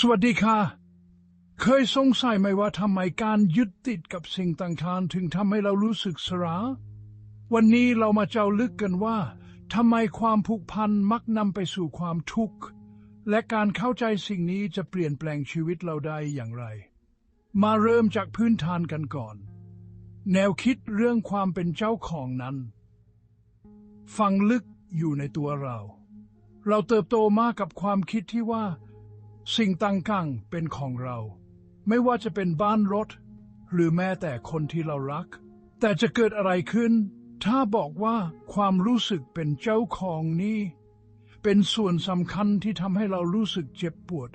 สวัสดีค่ะ เคยสงสัยไหมว่าทำไมการยึดติดกับสิ่งต่างๆ ถึงทำให้เรารู้สึกสราวันนี้เรามาเจ้าลึกกันว่าทำไมความผูกพันมักนำไปสู่ความทุกข์ และการเข้าใจสิ่งนี้จะเปลี่ยนแปลงชีวิตเราได้อย่างไร มาเริ่มจากพื้นฐานกันก่อน แนวคิดเรื่องความเป็นเจ้าของนั้นฝังลึกอยู่ในตัวเรา เราเติบโตมากับความคิดที่ว่า สิ่งต่างๆเป็นของเรา ไม่ว่าจะเป็นบ้านรถ หรือแม้แต่คนที่เรารัก แต่จะเกิดอะไรขึ้น ถ้าบอกว่าความรู้สึกเป็นเจ้าของนี้เป็นส่วนสำคัญที่ทำให้เรารู้สึกเจ็บปวด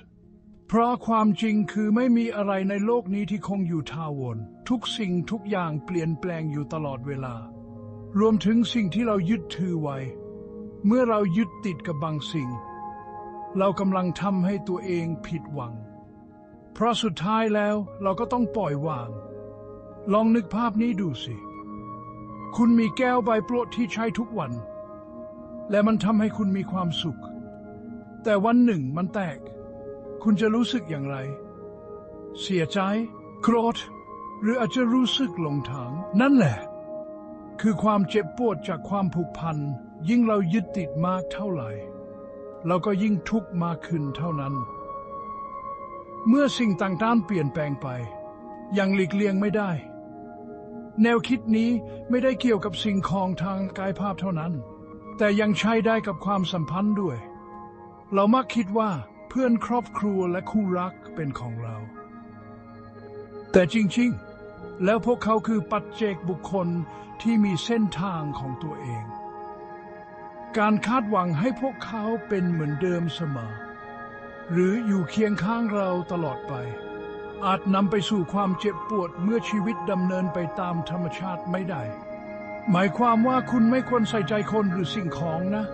เพราะความจริงคือไม่มีอะไรในโลกนี้ที่คงอยู่ทาวรทุกสิ่งทุกอย่างเปลี่ยนแปลงอยู่ตลอดเวลา รวมถึงสิ่งที่เรายึดถือไว้ เมื่อเรายึดติดกับบางสิ่ง เรากำลังทำให้ตัวเองผิดหวัง เพราะสุดท้ายแล้วเราก็ต้องปล่อยวาง ลองนึกภาพนี้ดูสิ คุณมีแก้วใบโปรดที่ใช้ทุกวัน และมันทำให้คุณมีความสุข แต่วันหนึ่งมันแตก คุณจะรู้สึกอย่างไร เสียใจ โกรธ หรืออาจจะรู้สึกหลงทาง นั่นแหละ คือความเจ็บปวดจากความผูกพัน ยิ่งเรายึดติดมากเท่าไหร่ เราก็ยิ่งทุกข์มากขึ้นเท่านั้น เมื่อสิ่งต่างๆเปลี่ยนแปลงไปยังหลีกเลี่ยงไม่ได้ แนวคิดนี้ไม่ได้เกี่ยวกับสิ่งของทางกายภาพเท่านั้น แต่ยังใช้ได้กับความสัมพันธ์ด้วย เรามักคิดว่าเพื่อนครอบครัวและคู่รักเป็นของเรา แต่จริงๆ แล้วพวกเขาคือปัจเจกบุคคลที่มีเส้นทางของตัวเอง การคาดหวังให้พวกเขาเป็นเหมือนเดิมเสมอ หรืออยู่เคียงข้างเราตลอดไป อาจนำไปสู่ความเจ็บปวดเมื่อชีวิตดำเนินไปตามธรรมชาติไม่ได้ หมายความว่าคุณไม่ควรใส่ใจคนหรือสิ่งของนะ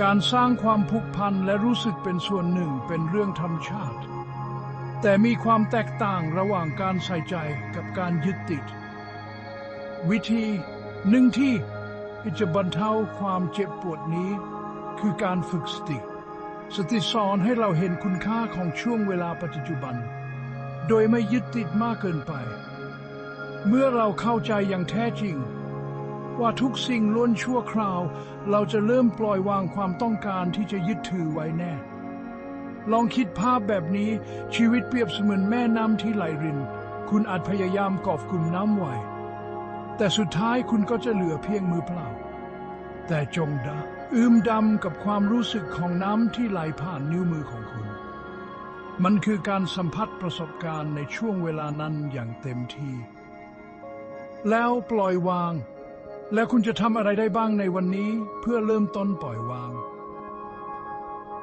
การสร้างความผูกพันและรู้สึกเป็นส่วนหนึ่งเป็นเรื่องธรรมชาติ แต่มีความแตกต่างระหว่างการใส่ใจกับการยึดติด วิธีหนึ่งที่ จะบรรเทาความเจ็บปวดนี้ คือการฝึกสติ สติสอนให้เราเห็นคุณค่าของช่วงเวลาปัจจุบัน โดยไม่ยึดติดมากเกินไป เมื่อเราเข้าใจอย่างแท้จริง ว่าทุกสิ่งล้วนชั่วคราว เราจะเริ่มปล่อยวางความต้องการที่จะยึดถือไว้แน่ ลองคิดภาพแบบนี้ชีวิตเปรียบเสมือนแม่น้ำที่ไหลริน คุณอาจพยายามกอบกลุ่มน้ำไว้ แต่สุดท้ายคุณก็จะเหลือเพียงมือเปล่า แต่จงดะอืมดำกับความรู้สึกของน้ำที่ไหลผ่านนิ้วมือของคุณ มันคือการสัมผัสประสบการณ์ในช่วงเวลานั้นอย่างเต็มที่ แล้วปล่อยวาง แล้วคุณจะทำอะไรได้บ้างในวันนี้เพื่อเริ่มต้นปล่อยวาง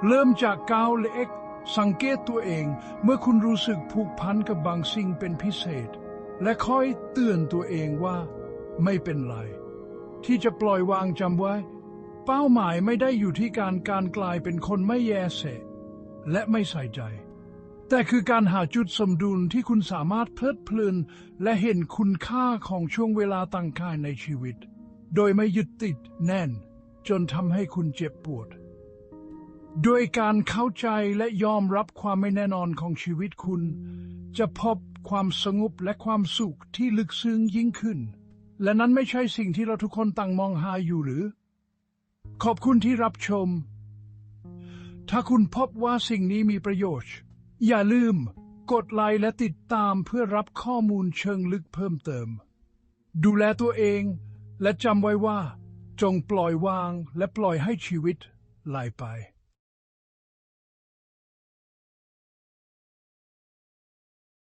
เริ่มจากก้าวเล็กสังเกตตัวเองเมื่อคุณรู้สึกผูกพันกับบางสิ่งเป็นพิเศษ และค่อยเตือนตัวเองว่า ไม่เป็นไร ที่จะปล่อยวางจำไว้ เป้าหมายไม่ได้อยู่ที่การการกลายเป็นคนไม่แยเสะและไม่ใส่ใจ แต่คือการหาจุดสมดุลที่คุณสามารถเพลิดเพลินและเห็นคุณค่าของช่วงเวลาต่างกายในชีวิต โดยไม่ยึดติดแน่น จนทำให้คุณเจ็บปวด โดยการเข้าใจและยอมรับความไม่แน่นอนของชีวิตคุณ จะพบความสงบและความสุขที่ลึกซึ้งยิ่งขึ้น และนั้นไม่ใช่สิ่งที่เราทุกคนต่างมองหาอยู่หรือ ขอบคุณที่รับชม ถ้าคุณพบว่าสิ่งนี้มีประโยชน์ อย่าลืม กดไลค์และติดตามเพื่อรับข้อมูลเชิงลึกเพิ่มเติม ดูแลตัวเอง และจำไว้ว่า จงปล่อยวางและปล่อยให้ชีวิตไหลไป